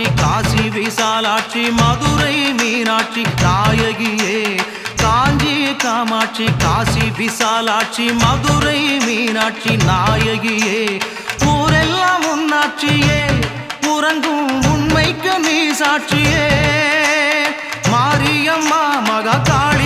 காமாட்சி காசி விசாலாட்சி மதுரை மீனாட்சி தாயகியே. காஞ்சி காமாட்சி காசி விசாலாட்சி மதுரை மீனாட்சி நாயகியே. ஊரெல்லாம் உன்னாட்சியே உறங்கும் உண்மைக்கு நீ சாட்சியே. மாரியம்மா மகா காளி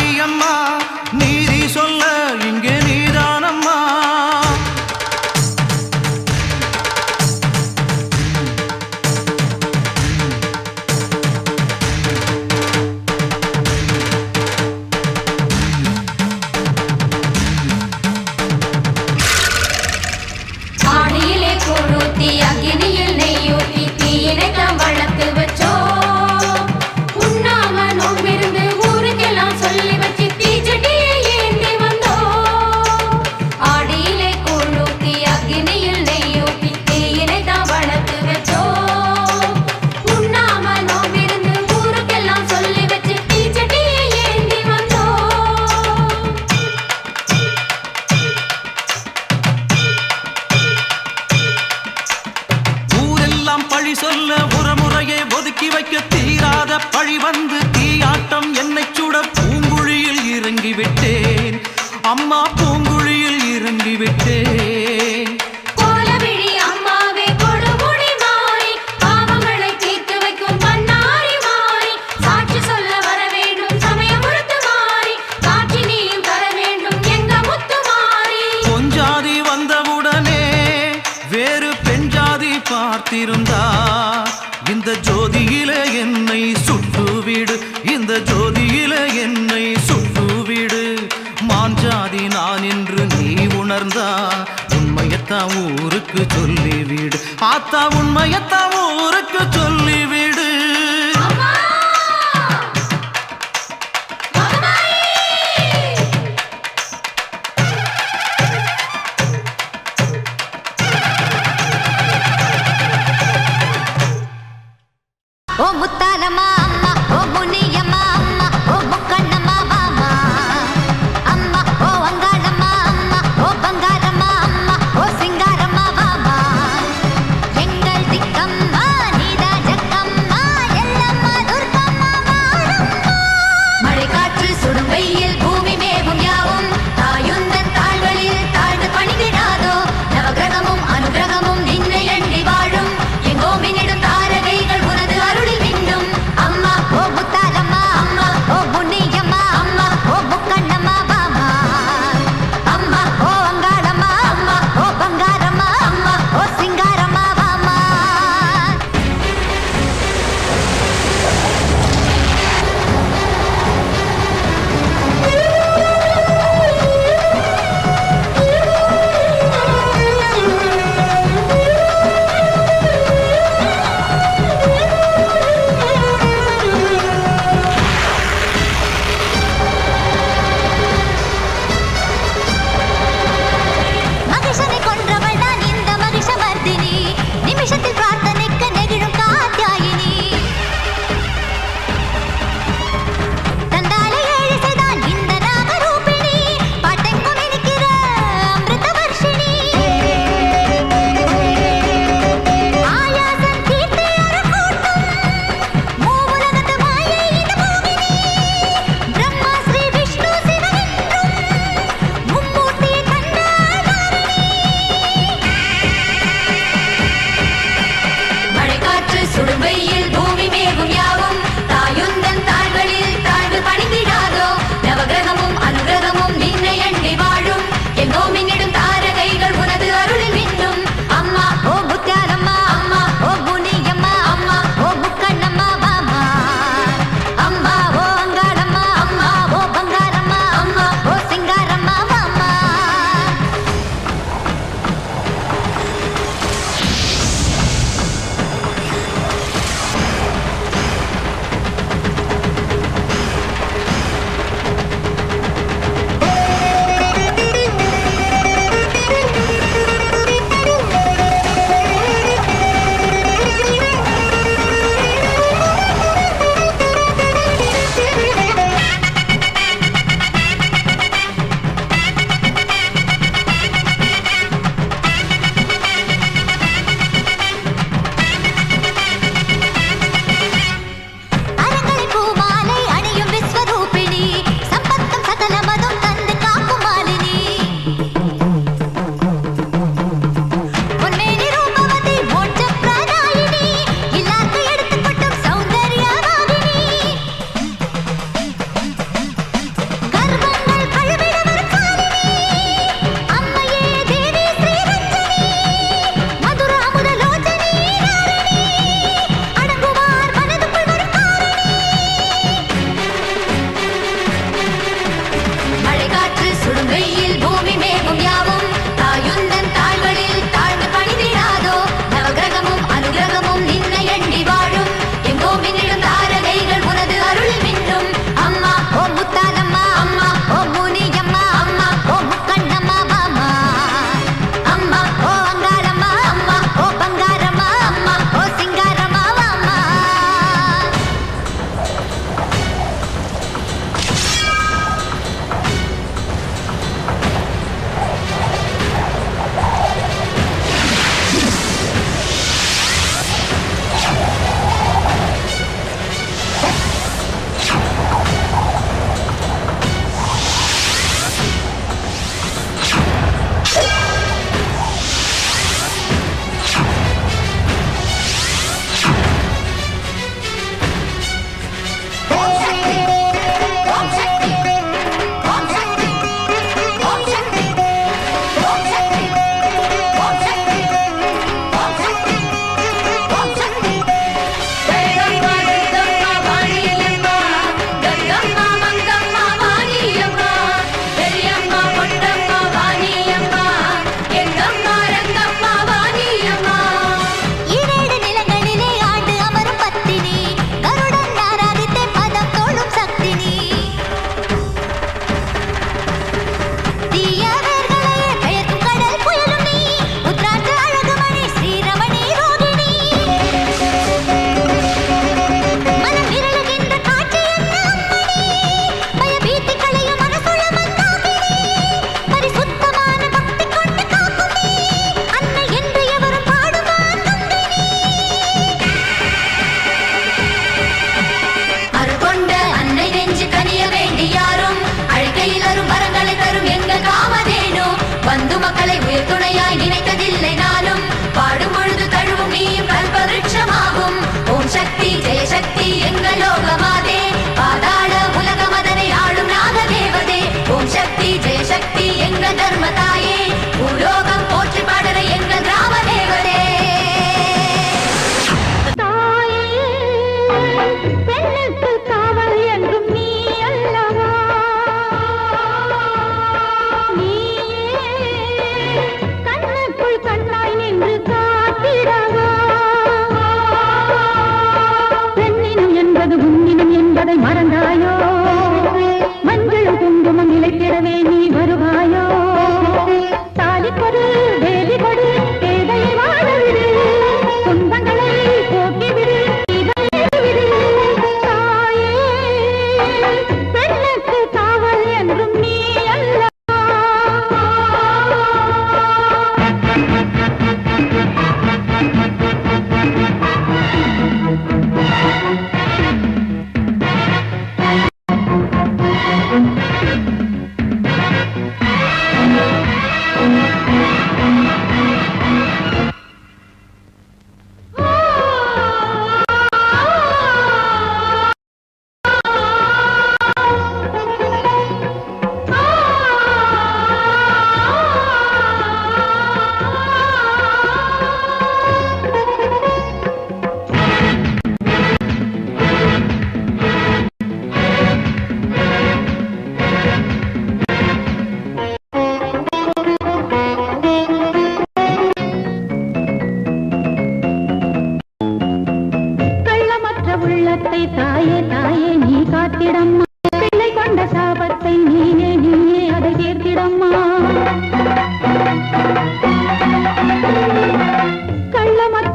உண்மையத்தா உண்மையத்தா ஊருக்கு சொல்லு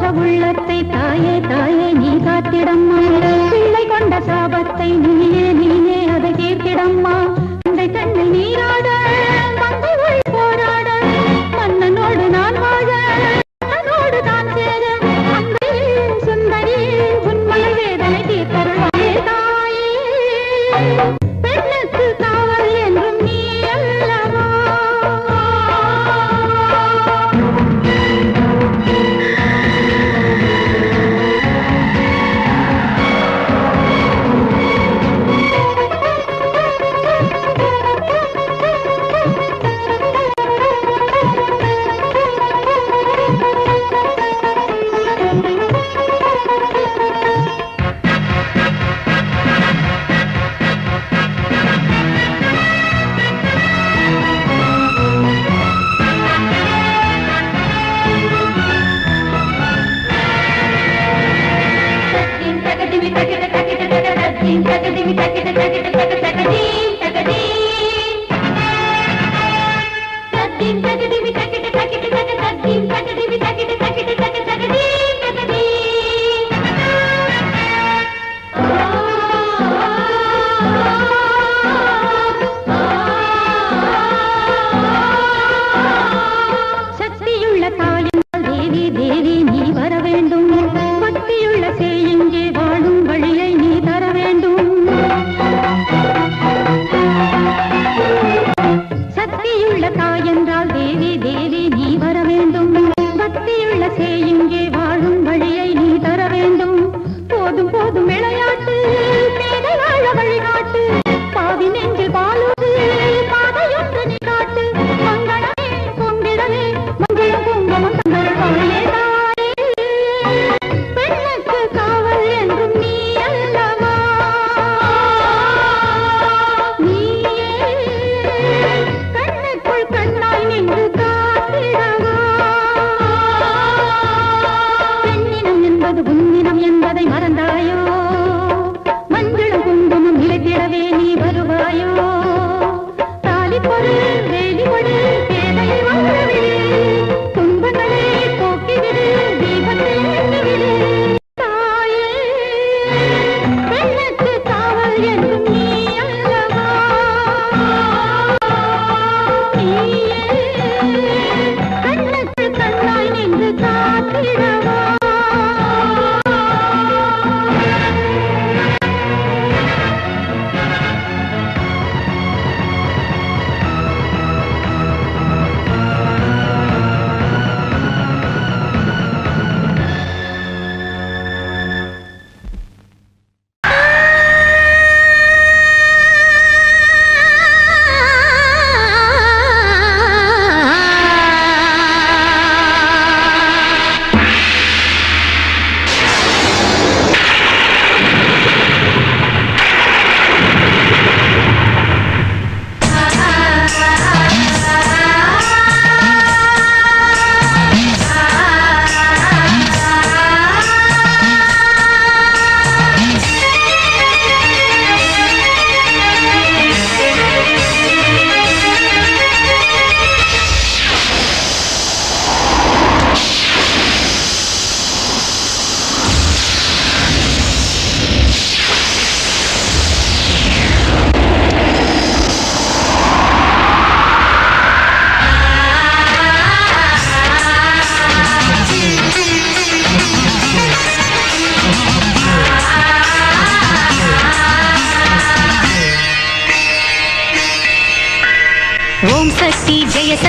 உள்ளத்தை தாயே தாயே நீ காத்திடம்மா. பிள்ளை கொண்ட சாபத்தை நீயே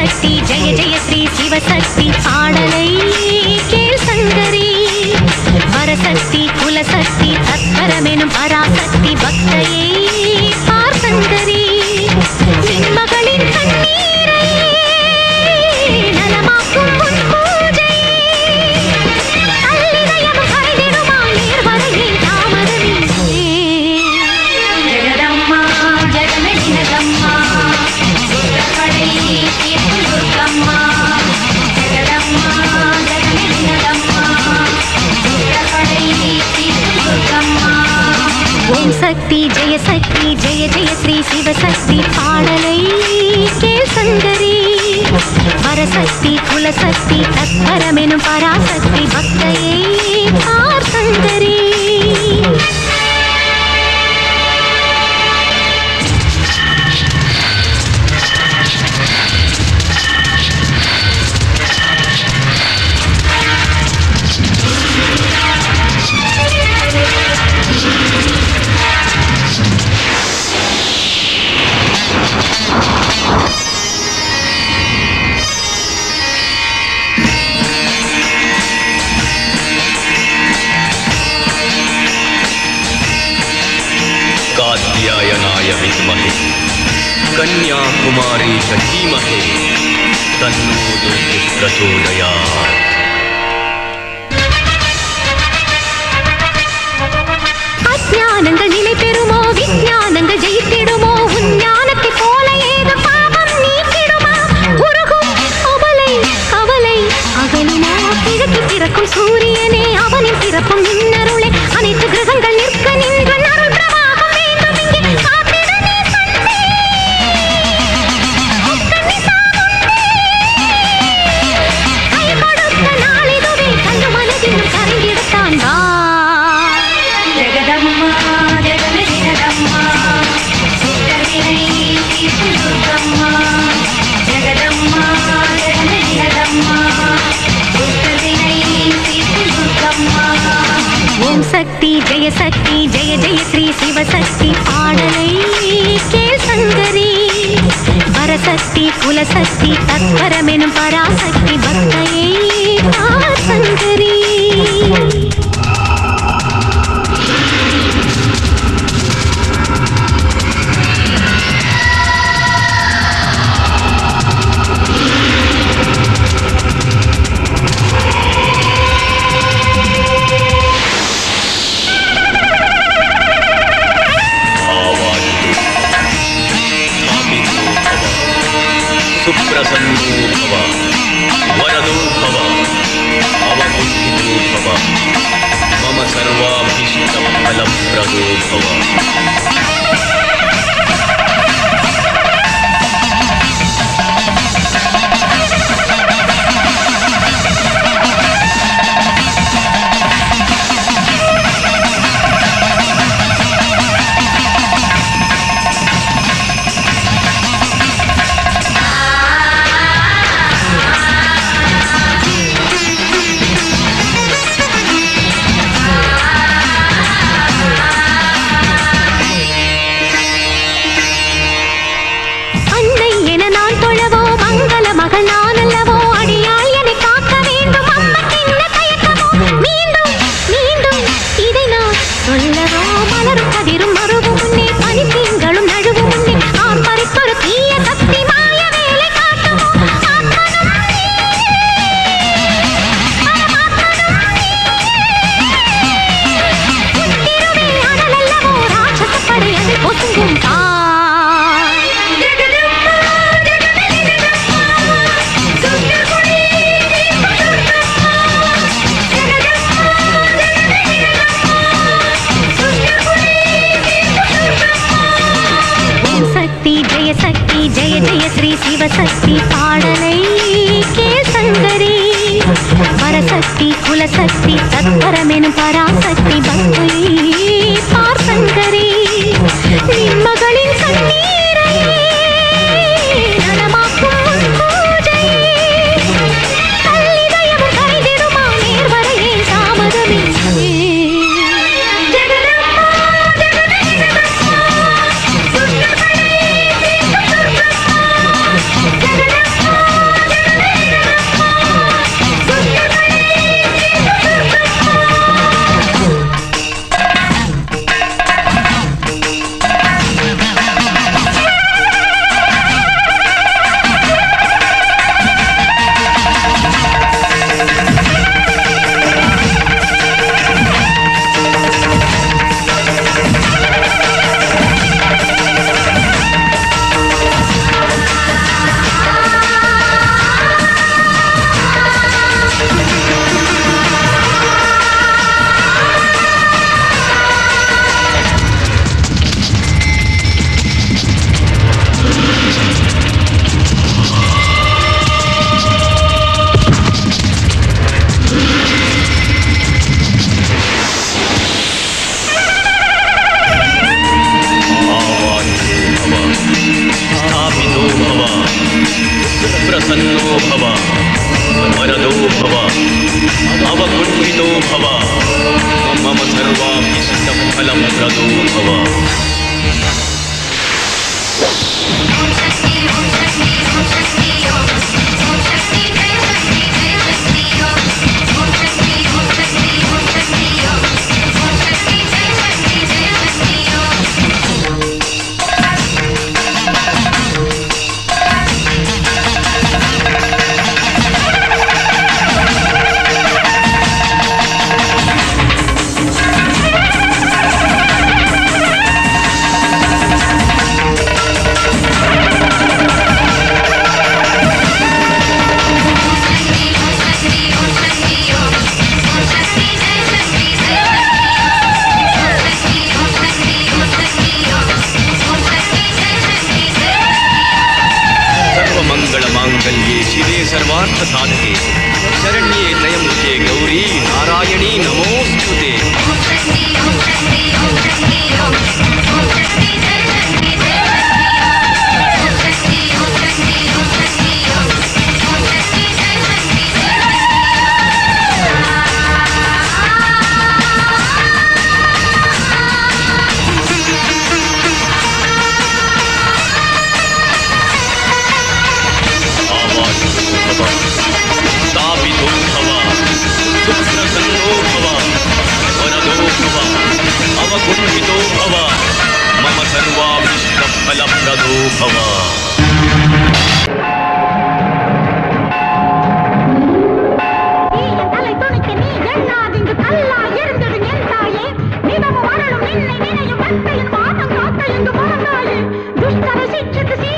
சிவசக்தி ஜெய ஜெய ஸ்ரீ சிவசக்தி பாடலை கேள் சங்கரி. வரசக்தி குலசக்தி தத்பரமெனும் பராசக்தி. பக்தையே சக்தி ஜெய சக்தி ஜெய ஜெய ஸ்ரீ சிவசக்தி பாடலை கேள் சங்கரி. வரசக்தி குலசக்தி தத்பரமெனும் பராசக்தி பக்தையை ஆர் நாராயணாய வித்மஹே கன்யாகுமாரி தீமஹே தன்னோ துர்கி பிரச்சோதயாத் அஜானங்கள் நிலை பெறுமோ? விஜானங்கள் ஜெயித்திடுமோ? உன் போல ஏது பாவம் நீக்கிடுமா? உருகும் அவலை அவலை அகலினா கிழக்கு பிறக்கும் சூரியனே அவனின் பிறப்பும் இன்ன சிவசக்தி பாடலை கே சங்கரி. வரசக்தி குலசக்தி தத்பரமெனும் பராசக்தி பக்தையை. sarवाभिष्टं फलं प्रदोभव ਤੁਸੀਂ ਇੱਥੇ ਤੁਸੀਂ